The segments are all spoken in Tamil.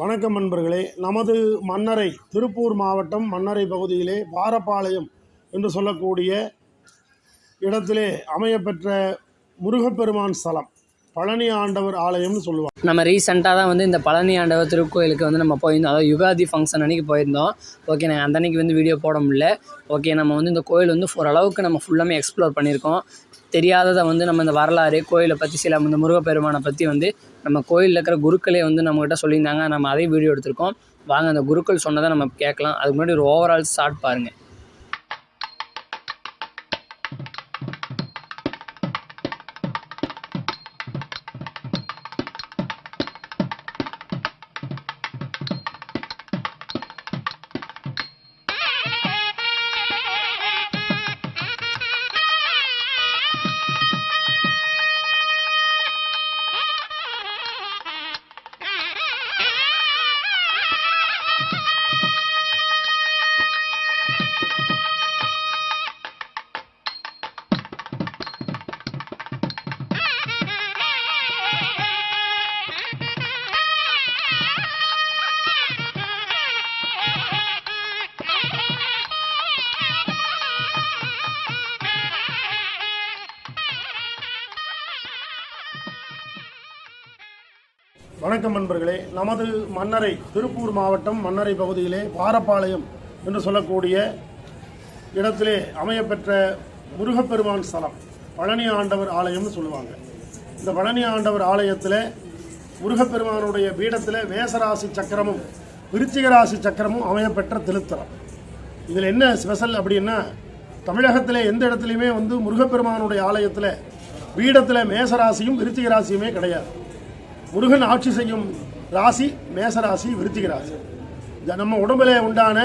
வணக்கம் நண்பர்களே. நமது மன்னரை திருப்பூர் மாவட்டம் மன்னரை பகுதியிலே வாரப்பாளையம் என்று சொல்லக்கூடிய இடத்திலே அமையப்பெற்ற முருகப்பெருமான் ஸ்தலம் பழனி ஆண்டவர் ஆலயம்னு சொல்லுவாங்க. நம்ம ரீசெண்டாக தான் வந்து இந்த பழனி ஆண்டவர் திருக்கோயிலுக்கு வந்து நம்ம போயிருந்தோம். அதாவது யுகாதி ஃபங்க்ஷன் அன்றைக்கி போயிருந்தோம். ஓகே நாங்கள் அந்த அன்றைக்கி வந்து வீடியோ போட முடியல. ஓகே நம்ம வந்து இந்த கோயில் வந்து ஓரளவுக்கு நம்ம ஃபுல்லாமே எக்ஸ்ப்ளோர் பண்ணியிருக்கோம். தெரியாததை வந்து நம்ம இந்த வரலாறு கோயிலை பற்றி சில இந்த முருகப்பெருமானை பற்றி வந்து நம்ம கோயிலில் இருக்கிற குருக்களே வந்து நம்மக்கிட்ட சொல்லியிருந்தாங்க. நம்ம அதே வீடியோ எடுத்திருக்கோம். வாங்க அந்த குருக்கள் சொன்னதை நம்ம கேட்கலாம். அதுக்கு முன்னாடி ஒரு ஓவரால் ஷார்ட் பாருங்கள் வணக்கம் நண்பர்களே. நமது மன்னரை திருப்பூர் மாவட்டம் மன்னரை பகுதியிலே பாரப்பாளையம் என்று சொல்லக்கூடிய இடத்திலே அமையப்பெற்ற முருகப்பெருமான் ஸ்தலம் பழனி ஆண்டவர் ஆலயம்னு சொல்லுவாங்க. இந்த பழனி ஆண்டவர் ஆலயத்தில் முருகப்பெருமானுடைய பீடத்தில் வேசராசி சக்கரமும் விருச்சிகராசி சக்கரமும் அமையப்பெற்ற திருத்தலம். இதில் என்ன ஸ்பெஷல் அப்படின்னா தமிழகத்தில் எந்த இடத்துலையுமே வந்து முருகப்பெருமானுடைய ஆலயத்தில் பீடத்தில் மேசராசியும் விருச்சிகராசியுமே கிடையாது. முருகன் ஆட்சி செய்யும் ராசி மேசராசி விருச்சிக ராசி. நம்ம உடம்புல உண்டான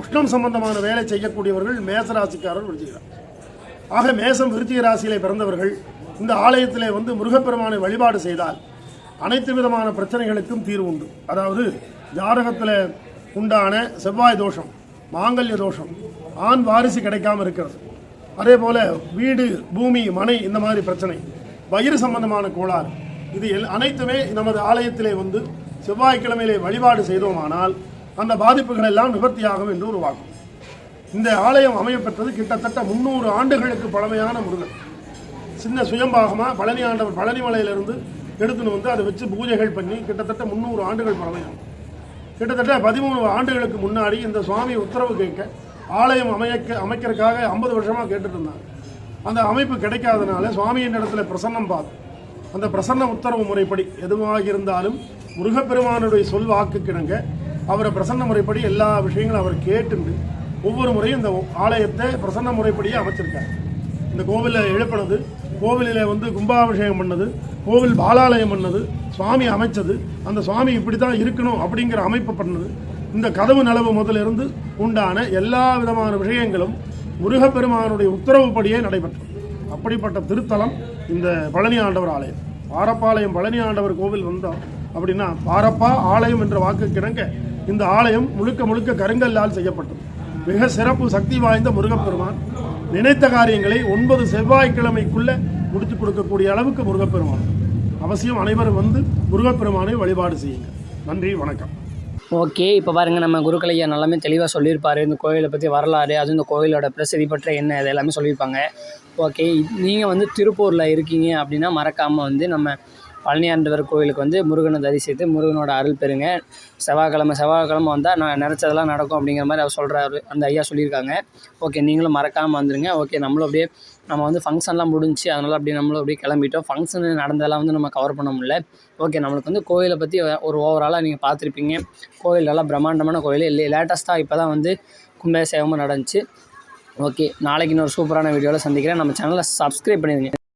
உஷ்ணம் சம்பந்தமான வேலை செய்யக்கூடியவர்கள் மேசராசிக்காரர் விருத்திகிறார் ஆக மேசம் விருத்திக ராசியிலே பிறந்தவர்கள் இந்த ஆலயத்திலே வந்து முருகப்பெருமானை வழிபாடு செய்தால் அனைத்து விதமான பிரச்சனைகளுக்கும் தீர்வு உண்டு. அதாவது ஜாதகத்தில் உண்டான செவ்வாய் தோஷம் மாங்கல்ய தோஷம் ஆண் வாரிசு கிடைக்காம இருக்கிறது. அதே போல் வீடு பூமி மனை இந்த மாதிரி பிரச்சனை வயிறு சம்பந்தமான கோளாறு இது எல் அனைத்துமே நமது ஆலயத்திலே வந்து செவ்வாய்க்கிழமையிலே வழிபாடு செய்தோமானால் அந்த பாதிப்புகள் எல்லாம் நிவர்த்தியாகும் என்று உருவாக்கும். இந்த ஆலயம் அமையப்பெற்றது கிட்டத்தட்ட முன்னூறு ஆண்டுகளுக்கு பழமையான முருகன். சின்ன சுயம்பாகமாக பழனி ஆண்டவர் பழனி மலையிலிருந்து எடுத்துன்னு வந்து அதை வச்சு பூஜைகள் பண்ணி கிட்டத்தட்ட முந்நூறு ஆண்டுகள் பழமையாகும். கிட்டத்தட்ட பதிமூணு ஆண்டுகளுக்கு முன்னாடி இந்த சுவாமி உத்தரவு கேட்க ஆலயம் அமைக்க அமைக்கிறதுக்காக ஐம்பது வருஷமாக கேட்டுட்டு இருந்தாங்க. அந்த அமைப்பு கிடைக்காதனால சுவாமியின் இடத்துல பிரசன்னம் பார்த்து அந்த பிரசன்ன உத்தரவு முறைப்படி எதுவாக இருந்தாலும் முருகப்பெருமானுடைய சொல் வாக்கு கிடங்க அவரை பிரசன்ன முறைப்படி எல்லா விஷயங்களும் அவர் கேட்டுண்டு ஒவ்வொரு முறையும் இந்த ஆலயத்தை பிரசன்ன முறைப்படியே அமைச்சிருக்காரு. இந்த கோவிலில் எழுப்பினது கோவிலில் வந்து கும்பாபிஷேகம் பண்ணது கோவில் பாலாலயம் பண்ணது சுவாமி அமைச்சது. அந்த சுவாமி இப்படி தான் இருக்கணும் அப்படிங்கிற அமைப்பு பண்ணது. இந்த கதவு நலவு முதலிருந்து உண்டான எல்லா விதமான விஷயங்களும் முருகப்பெருமானுடைய உத்தரவுப்படியே நடைபெற்றது. அப்படிப்பட்ட திருத்தலம் இந்த பழனி ஆண்டவர் ஆலயம். பாரப்பாளையம் பழனி ஆண்டவர் கோவில் வந்தோம். அப்படின்னா பாரப்பா ஆலயம் என்ற வாக்கு கிடங்க இந்த ஆலயம் முழுக்க முழுக்க கருங்கல்லால் செய்யப்பட்டது. மிக சிறப்பு சக்தி வாய்ந்த முருகப்பெருமான். நினைத்த காரியங்களை ஒன்பது செவ்வாய்க்கிழமைக்குள்ள முடித்து கொடுக்கக்கூடிய அளவுக்கு முருகப்பெருமான். அவசியம் அனைவரும் வந்து முருகப்பெருமானை வழிபாடு செய்யுங்க. நன்றி வணக்கம். ஓகே இப்போ பாருங்கள் நம்ம குருக்கலையா எல்லாமே நல்லாமே தெளிவாக சொல்லியிருப்பார். இந்த கோயிலை பற்றி வரலாறு அதுவும் இந்த கோயிலோட பிரசித்தி பற்ற என்ன இது எல்லாமே சொல்லியிருப்பாங்க. ஓகே நீங்கள் வந்து திருப்பூரில் இருக்கீங்க அப்படின்னா மறக்காமல் வந்து நம்ம பழனியாண்டவர் கோயிலுக்கு வந்து முருகனை தரிசித்து முருகனோட அருள் பெறுங்க. செவ்வாய்க்கிழமை செவ்வாய்க்கிழமை வந்தால் நான் நினச்சதெல்லாம் நடக்கும் அப்படிங்கிற மாதிரி அவர் சொல்கிறாரு அந்த ஐயா சொல்லியிருக்காங்க. ஓகே நீங்களும் மறக்காமல் வந்துடுங்க ஓகே நம்மளும் அப்படியே நம்ம வந்து ஃபங்க்ஷன்லாம் முடிஞ்சு அதனால் அப்படியே நம்மளும் அப்படியே கிளம்பிட்டோம். ஃபங்க்ஷன் நடந்ததெல்லாம் வந்து நம்ம கவர் பண்ண முடியல. ஓகே நம்மளுக்கு வந்து கோயிலை பற்றி ஒரு ஓவராலாக நீங்கள் பார்த்துருப்பீங்க. கோயில் நல்லா பிரம்மாண்டமான கோயில். இல்லை லேட்டஸ்ட்டாக இப்போ தான் வந்து கும்பாபிஷேகமும் நடந்துச்சு. ஓகே நாளைக்கு இன்னொரு சூப்பரான வீடியோவில் சந்திக்கிறேன். நம்ம சேனலை சப்ஸ்கிரைப் பண்ணிடுங்க.